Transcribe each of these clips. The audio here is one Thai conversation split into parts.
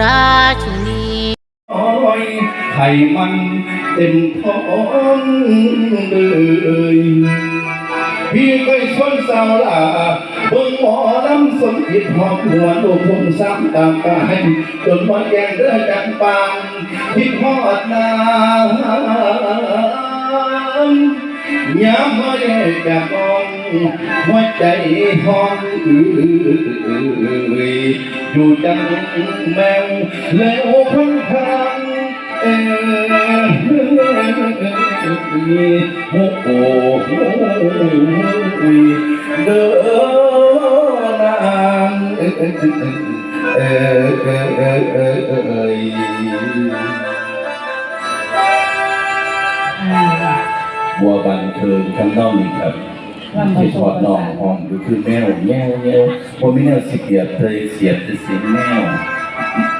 ราชินีโอ้ยไข่มันเต็มท้องเลยพี่เคยชวนสาวลาเบิ่งหมอลำสมจิตหอมหัวโดูพุ่งซ้ำตามกายจนวันแกงเรือจังปังคิดฮอดนานยามมาแยกจากน้องางเอ้ยเอ้ยเอ้ยเอ้ยเอ้ยเอ้ยเอ้ย บัวบันเทิงข้างนอกนี่ครับที่ถอดนอกห้องก็คือแมวแมวแมวผมไม่แนวสิเกียดเลยเสียดจะเสียงแมว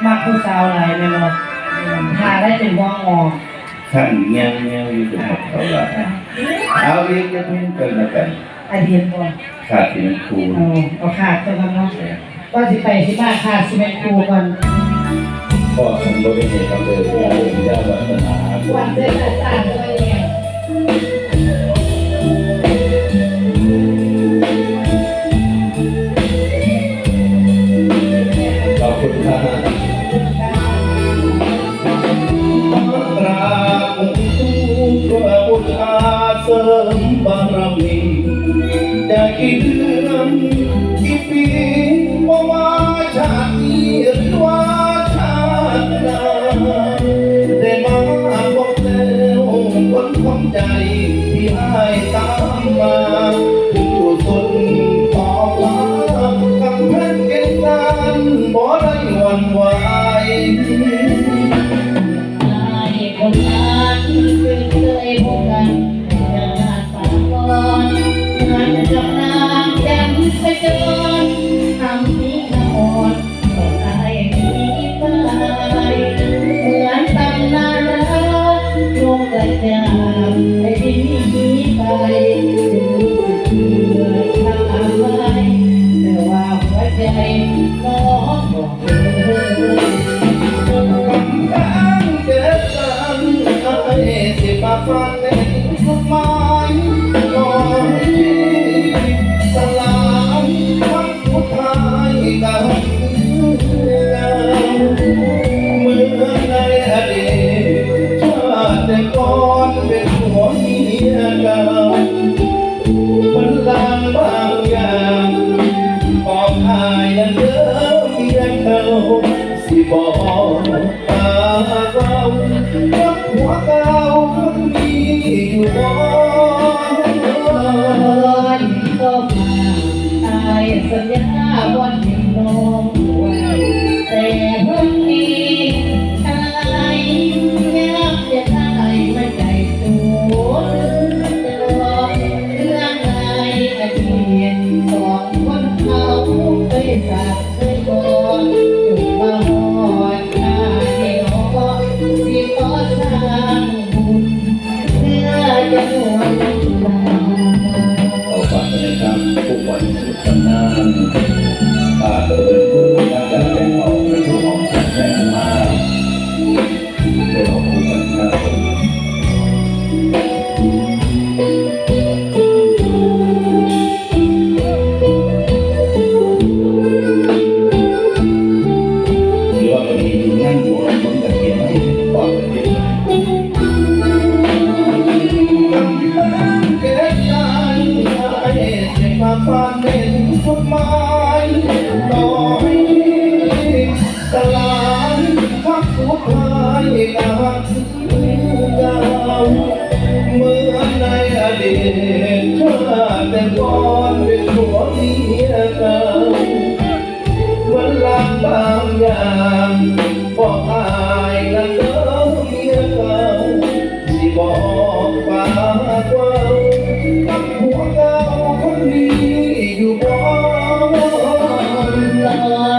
มาผู้สาวอะไรเนี่ยเนาะหาได้เป็นว่องออกท่านแมวแมวอยู่ตรงหัวเขาละเอาเรียกจะเพิ่มกันแล้วกันไอเดียนบ่ขาดที่มันคูณเอาเอาขาดตัวกันเนาะก็สิไปสิมาขาดสิเป็นครูก่อนพ่อสมบูรณ์เหตุทำเลยยาเยาวัฒนาวันเดือนอาจารย์ด้วย เดิมเพียงเก่าสิบอกตาเรารักหัวเก่า กวันสุดสัปดาห์ ชาติแต่ก่อนเป็นหัวเมียกันมันรักบางอย่างบอกอายกันเด้อเมียเขาสิบอกปากว่ากับหัวเก่าคนนี้อยู่บ้าน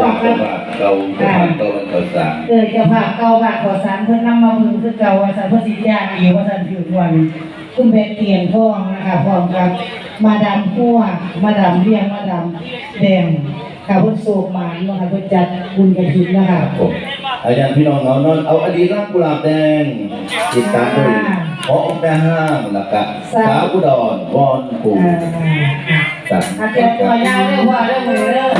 ว่าเจ้าภาพเก่าเจ้าภาพเก่ามันเก่าสามเออเจ้าภาพเก่าบาทขอสารเพิ่นนำมาพึงคือเก่าว่าสารพิ่นสิทธิออายุว่าสารถือวันคุณเบ็ดเตียนทองนะคะพร้อมกับมาดามพั่วมาดามเลี้ยงมาดามแดงค่ะพิ่นโศกมานนะคะพิ่นจัดบุญกระถิ่นนะคะผมอาจารย์พี่น้องเรานอนเอาอดีตรักกุหลาบแดงจิตตามด้วยขอองค์แม่ห้ามแล้วก็สาวอุดรวอนปู่อาจารย์ตัวยาวเรื่องว่าเรื่องมือเรื่อง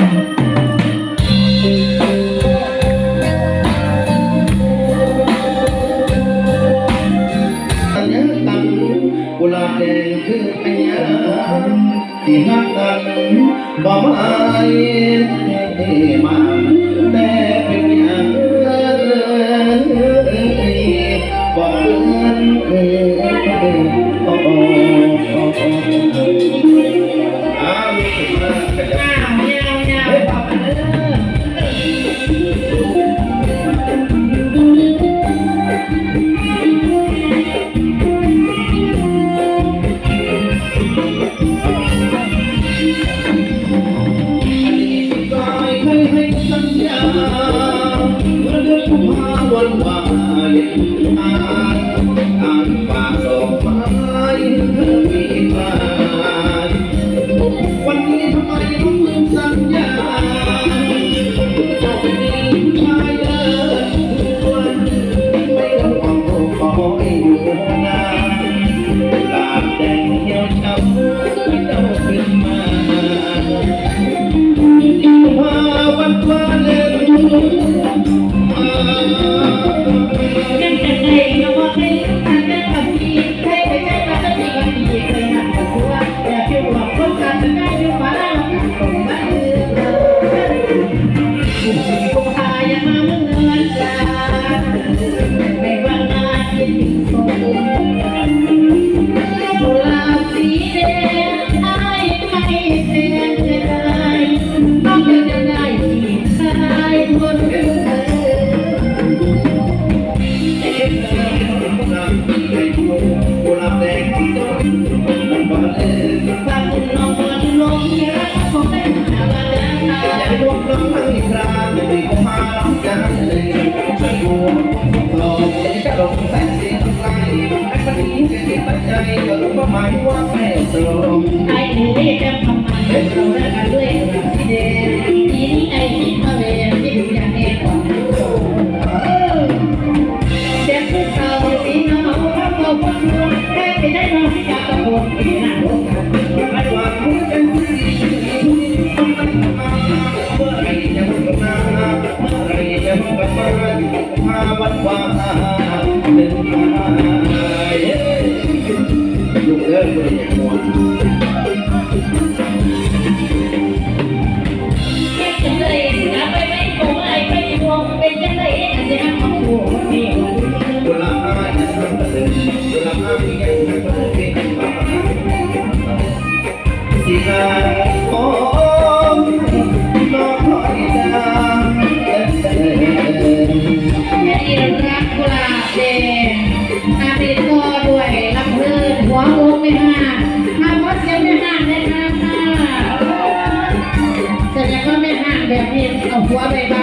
小美吧。